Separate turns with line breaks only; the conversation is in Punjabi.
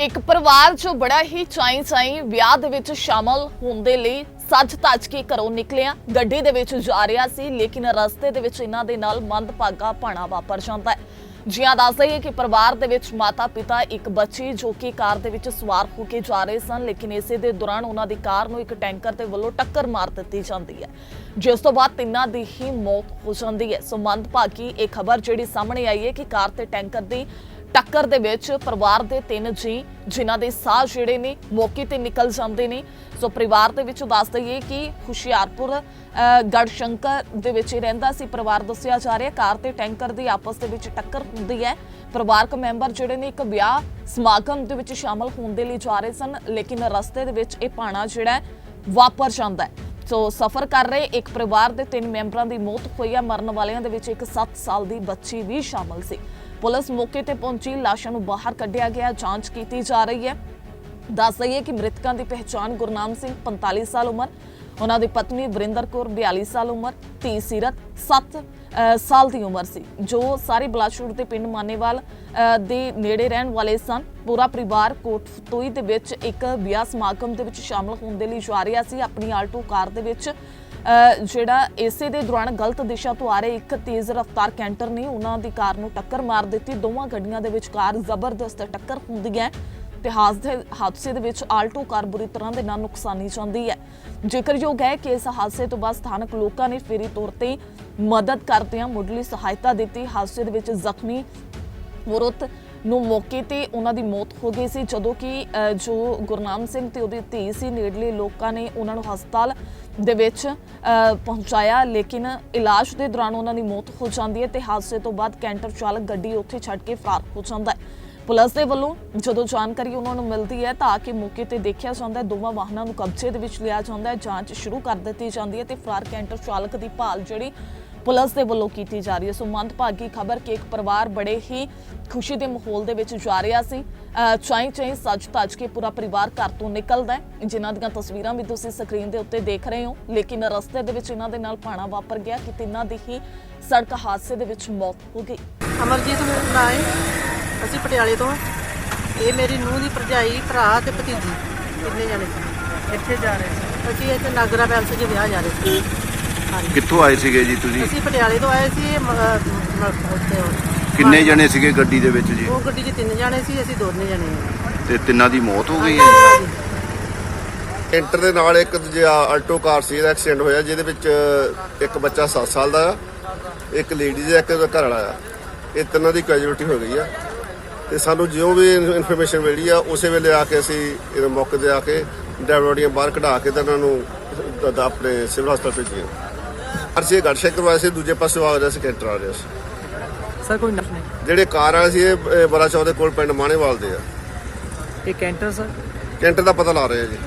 ਇੱਕ ਪਰਿਵਾਰ ਜੋ ਬੜਾ ਹੀ ਚਾਈ ਚਾਈ ਵਿਆਹ ਦੇ ਵਿੱਚ ਸ਼ਾਮਲ ਹੋਣ ਦੇ ਲਈ ਸੱਜ ਧੱਜ ਕੇ ਘਰੋਂ ਨਿਕਲਿਆ, ਗੱਡੀ ਦੇ ਵਿੱਚ ਜਾ ਰਿਹਾ ਸੀ, ਲੇਕਿਨ ਰਸਤੇ ਦੇ ਵਿੱਚ ਇਹਨਾਂ ਦੇ ਨਾਲ ਮੰਦਭਾਗਾ ਭਾਣਾ ਵਾਪਰ ਜਾਂਦਾ ਹੈ। ਜਿਆਂ ਦੱਸ ਦਈਏ ਕਿ ਪਰਿਵਾਰ ਦੇ ਵਿੱਚ ਮਾਤਾ ਪਿਤਾ ਇੱਕ ਬੱਚੀ ਜੋ ਕਿ ਕਾਰ ਦੇ ਵਿੱਚ ਸਵਾਰ ਹੋ ਕੇ ਜਾ ਰਹੇ ਸਨ, ਲੇਕਿਨ ਇਸੇ ਦੇ ਦੌਰਾਨ ਉਹਨਾਂ ਦੀ ਕਾਰ ਨੂੰ ਇੱਕ ਟੈਂਕਰ ਦੇ ਵੱਲੋਂ ਟੱਕਰ ਮਾਰ ਦਿੱਤੀ ਜਾਂਦੀ ਹੈ। ਜਿਸ ਤੋਂ ਬਾਅਦ ਤਿੰਨਾਂ ਦੀ ਹੀ ਮੌਤ ਹੋ ਜਾਂਦੀ ਹੈ। ਸੋ ਮੰਦਭਾਗੀ ਇਹ ਖਬਰ ਜਿਹੜੀ ਸਾਹਮਣੇ ਆਈ ਹੈ ਕਿ ਕਾਰ ਤੇ ਟੈਂਕਰ ਦੀ ਟੱਕਰ ਦੇ ਵਿੱਚ ਪਰਿਵਾਰ ਦੇ ਤਿੰਨ ਜੀ ਜਿਨ੍ਹਾਂ ਦੇ ਸਾਹ ਜਿਹੜੇ ਨੇ ਮੌਕੇ ਤੇ ਨਿਕਲ ਜਾਂਦੇ ਨੇ। ਸੋ ਪਰਿਵਾਰ ਦੇ ਵਿੱਚ ਦੱਸ ਦਈਏ ਕਿ ਹੁਸ਼ਿਆਰਪੁਰ ਅ, ਗੜਸ਼ੰਕਰ ਦੇ ਵਿੱਚ ਹੀ ਰਹਿੰਦਾ ਸੀ। ਪਰਿਵਾਰ ਦੱਸਿਆ ਜਾ ਰਿਹਾ ਕਾਰ ਤੇ ਟੈਂਕਰ ਦੀ ਆਪਸ ਦੇ ਵਿੱਚ ਟੱਕਰ ਹੁੰਦੀ ਹੈ। ਪਰਿਵਾਰਕ ਮੈਂਬਰ ਜਿਹੜੇ ਨੇ ਇੱਕ ਵਿਆਹ ਸਮਾਗਮ ਦੇ ਵਿੱਚ ਸ਼ਾਮਲ ਹੋਣ ਦੇ ਲਈ ਜਾ ਰਹੇ ਸਨ ਲੇਕਿਨ ਰਸਤੇ ਦੇ ਵਿੱਚ ਇਹ ਪਾਣਾ ਜਿਹੜਾ ਵਾਪਰ ਜਾਂਦਾ ਹੈ। ਸੋ ਸਫ਼ਰ ਕਰ ਰਹੇ ਇੱਕ ਪਰਿਵਾਰ ਦੇ ਤਿੰਨ ਮੈਂਬਰਾਂ ਦੀ ਮੌਤ ਹੋਈ ਹੈ ਮਰਨ ਵਾਲਿਆਂ ਦੇ ਵਿੱਚ ਇੱਕ 7 ਸਾਲ ਦੀ ਬੱਚੀ ਵੀ ਸ਼ਾਮਲ ਸੀ। ਪੁਲਿਸ ਮੌਕੇ ਤੇ ਪਹੁੰਚੀ। ਲਾਸ਼ਾਂ ਨੂੰ ਬਾਹਰ ਕੱਢਿਆ ਗਿਆ। ਜਾਂਚ ਕੀਤੀ ਜਾ ਰਹੀ ਹੈ। ਦੱਸ ਦਈਏ ਕਿ ਮ੍ਰਿਤਕਾਂ ਦੀ ਪਹਿਚਾਣ ਗੁਰਨਾਮ ਸਿੰਘ 45 ਸਾਲ ਉਮਰ ਉਹਨਾਂ ਦੀ ਪਤਨੀ ਵਰਿੰਦਰ ਕੌਰ 42 ਸਾਲ ਉਮਰ ਧੀ ਸੀਰਤ 7 ਸਾਲ ਦੀ ਉਮਰ ਸੀ ਜੋ ਸਾਰੇ ਬਲਾਚੌਰ ਦੇ ਪਿੰਡ ਮਾਨੇਵਾਲ ਦੇ ਨੇੜੇ ਰਹਿਣ ਵਾਲੇ ਸਨ। ਪੂਰਾ ਪਰਿਵਾਰ ਕੋਟਫਤੋਈ ਦੇ ਵਿੱਚ ਇੱਕ ਵਿਆਹ ਸਮਾਗਮ ਦੇ ਵਿੱਚ ਸ਼ਾਮਲ ਹੋਣ ਦੇ ਲਈ ਜਾ ਰਿਹਾ ਸੀ। ਆਪਣੀ ਆਲਟੋ ਕਾਰ ਦੇ ਵਿੱਚ ਅ, ਜਿਹੜਾ ਇਸੇ ਦੇ ਦੌਰਾਨ ਗਲਤ ਦਿਸ਼ਾ ਤੋਂ ਆ ਰਹੇ ਇੱਕ ਤੇਜ਼ ਰਫ਼ਤਾਰ ਕੈਂਟਰ ਨੇ ਉਹਨਾਂ ਦੀ ਕਾਰ ਨੂੰ ਟੱਕਰ ਮਾਰ ਦਿੱਤੀ। ਦੋਵਾਂ ਗੱਡੀਆਂ ਦੇ ਵਿਚਕਾਰ ਜ਼ਬਰਦਸਤ ਟੱਕਰ ਹੁੰਦੀ ਹੈ। ਤੇ ਹਾਦਸੇ ਹਾਦਸੇ ਦੇ ਵਿੱਚ ਆਲਟੋ ਕਾਰ ਬੁਰੀ ਤਰ੍ਹਾਂ ਦੇ ਨਾਲ ਨੁਕਸਾਨੀ ਜਾਂਦੀ ਹੈ। ਜ਼ਿਕਰਯੋਗ ਹੈ ਕਿ ਇਸ ਹਾਦਸੇ ਤੋਂ ਬਾਅਦ ਸਥਾਨਕ ਲੋਕਾਂ ਨੇ ਫੇਰੀ ਤੌਰ ਤੇ ਮਦਦ ਕਰਦਿਆਂ ਮੁੱਢਲੀ ਸਹਾਇਤਾ ਦਿੱਤੀ। ਹਾਦਸੇ ਦੇ ਵਿੱਚ ਜ਼ਖਮੀ ਔਰਤ ਨੂੰ ਮੌਕੇ ਤੇ ਉਹਨਾਂ ਦੀ ਮੌਤ ਹੋ ਗਈ ਸੀ। ਜਦੋਂ ਕਿ ਜੋ ਗੁਰਨਾਮ ਸਿੰਘ ਤੇ ਉਹਦੀ ਧੀ ਸੀ, ਨੇੜਲੇ ਲੋਕਾਂ ਨੇ ਉਹਨਾਂ ਨੂੰ ਹਸਪਤਾਲ ਦੇ ਵਿੱਚ ਪਹੁੰਚਾਇਆ। ਲੇਕਿਨ ਇਲਾਜ ਦੇ ਦੌਰਾਨ ਉਹਨਾਂ ਦੀ ਮੌਤ ਹੋ ਜਾਂਦੀ ਹੈ ਤੇ ਹਾਦਸੇ ਤੋਂ ਬਾਅਦ ਕੈਂਟਰ ਚਾਲਕ ਗੱਡੀ ਉੱਥੇ ਛੱਡ ਕੇ ਫਰਾਰ ਹੋ ਜਾਂਦਾ ਹੈ। ਪੁਲਿਸ ਦੇ ਵੱਲੋਂ ਜਦੋਂ ਜਾਣਕਾਰੀ ਉਹਨਾਂ ਨੂੰ ਮਿਲਦੀ ਹੈ ਤਾਂ ਆ ਕੇ ਮੌਕੇ ਤੇ ਦੇਖਿਆ ਜਾਂਦਾ ਹੈ, ਦੋਵਾਂ ਵਾਹਨਾਂ ਨੂੰ ਕਬਜ਼ੇ ਦੇ ਵਿੱਚ ਲਿਆ ਜਾਂਦਾ ਹੈ, ਜਾਂਚ ਸ਼ੁਰੂ ਕਰ ਦਿੱਤੀ ਜਾਂਦੀ ਹੈ ਤੇ ਫਰਾਰ ਕੈਂਟਰ ਚਾਲਕ ਦੀ ਭਾਲ ਜਿਹੜੀ ਪੁਲਿਸ ਦੇ ਵੱਲੋਂ ਕੀਤੀ ਜਾ ਰਹੀ ਹੈ। ਸੋ ਮੰਦਭਾਗੀ ਖਬਰ ਕਿ ਇੱਕ ਪਰਿਵਾਰ ਬੜੇ ਹੀ ਖੁਸ਼ੀ ਦੇ ਮਾਹੌਲ ਦੇ ਵਿੱਚ ਜਾ ਰਿਹਾ ਸੀ। ਚਾਈ ਚਾਈਂ ਸੱਜ ਤੱਜ ਕੇ ਪੂਰਾ ਪਰਿਵਾਰ ਘਰ ਤੋਂ ਨਿਕਲਦਾ ਹੈ। ਜਿਨ੍ਹਾਂ ਦੀਆਂ ਤਸਵੀਰਾਂ ਵੀ ਤੁਸੀਂ ਸਕਰੀਨ ਦੇ ਉੱਤੇ ਦੇਖ ਰਹੇ ਹੋ, ਲੇਕਿਨ ਰਸਤੇ ਦੇ ਵਿੱਚ ਇਹਨਾਂ ਦੇ ਨਾਲ ਭਾਣਾ ਵਾਪਰ ਗਿਆ ਕਿ ਤਿੰਨਾਂ ਦੀ ਹੀ ਸੜਕ ਹਾਦਸੇ ਦੇ ਵਿੱਚ ਮੌਤ ਹੋ ਗਈ।
ਅਮਰਜੀਤ, ਮੇਰਾ ਨਾਂ ਹੈ। ਅਸੀਂ ਪਟਿਆਲੇ ਤੋਂ ਹਾਂ। ਇਹ ਮੇਰੀ ਨੂੰਹ ਦੀ ਭਰਜਾਈ ਭਰਾ ਤੇ ਭਤੀਜੀ ਕਿੰਨੇ ਜਾਣੇ। ਸੀ
ਕਿੱਥੇ ਜਾ ਰਹੇ ਸੀ?
ਅਸੀਂ ਇੱਥੇ ਨਾਗਰਾ ਪੈਲਸ 'ਚ ਵਿਆਹ ਜਾ ਰਹੇ ਸੀ। ਹਾਂਜੀ।
ਕਿੱਥੋਂ ਆਏ ਸੀਗੇ ਜੀ ਤੁਸੀਂ?
ਅਸੀਂ ਪਟਿਆਲੇ ਤੋਂ ਆਏ ਸੀ ਇਹ ਮ- ਅਹ ਮ- ਉੱਥੇ ਉਹ-
ਕਿੰਨੇ ਜਣੇ ਸੀਗੇ ਗੱਡੀ ਦੇ ਵਿੱਚ ਜੀ?
ਉਹ ਗੱਡੀ 'ਚ ਤਿੰਨ ਜਾਣੇ ਸੀ ਅਸੀਂ ਦੋਨੇ ਜਾਣੇ ਹਾਂ
ਤੇ ਤਿੰਨਾਂ ਦੀ ਮੌਤ ਹੋ ਗਈ? ਹੈ
ਹਾਂਜੀ।
ਕੈਂਟਰ ਦੇ ਨਾਲ ਇੱਕ ਦੂਜਾ ਆਲਟੋ ਕਾਰ ਸੀ ਇਹਦਾ ਐਕਸੀਡੈਂਟ ਹੋਇਆ ਜਿਹਦੇ ਵਿੱਚ ਇੱਕ ਬੱਚਾ 7 ਸਾਲ ਦਾ ਆ ਇੱਕ ਲੇਡੀ ਦਾ ਇੱਕ ਉਹਦਾ ਘਰ ਵਾਲਾ ਆ। ਇਹ ਤਿੰਨਾਂ ਦੀ ਕੈਜੂਅਲਟੀ ਹੋ ਗਈ ਆ। ਤੇ ਸਾਨੂੰ ਜਿਉਂ ਵੀ ਇਨਫੋਰਮੇਸ਼ਨ ਮਿਲੀ ਆ ਉਸੇ ਵੇਲੇ ਆ ਕੇ ਅਸੀਂ ਇਹ ਮੌਕੇ ਤੇ ਆ ਕੇ ਡੈਵਲੋਡੀਆਂ ਬਾਹਰ ਕਢਾ ਕੇ ਤੇ ਉਹਨਾਂ ਨੂੰ ਆਪਣੇ ਸਿਵਲ ਹਸਪਤਾਲ ਭੇਜੀਆਂ। ਅਸੀਂ ਗੜਸ਼ੇਕਰ ਵਾਲੇ ਸੀ ਦੂਜੇ ਪਾਸੇ ਆ ਰਿਹਾ ਸੀ ਕੈਂਟਰ ਆ ਰਿਹਾ ਸੀ।
ਸਰ ਕੋਈ ਨਹੀਂ।
ਜਿਹੜੇ ਕਾਰ ਵਾਲੇ ਸੀ ਇਹ ਬਰਾਚੌਰ ਦੇ ਕੋਲ ਪਿੰਡ ਮਾਣੇਵਾਲ ਦੇ ਆ।
ਇਹ ਕੈਂਟਰ ਸਰ?
ਕੈਂਟਰ ਦਾ ਪਤਾ ਲਾ ਰਹੇ ਆ ਜੀ।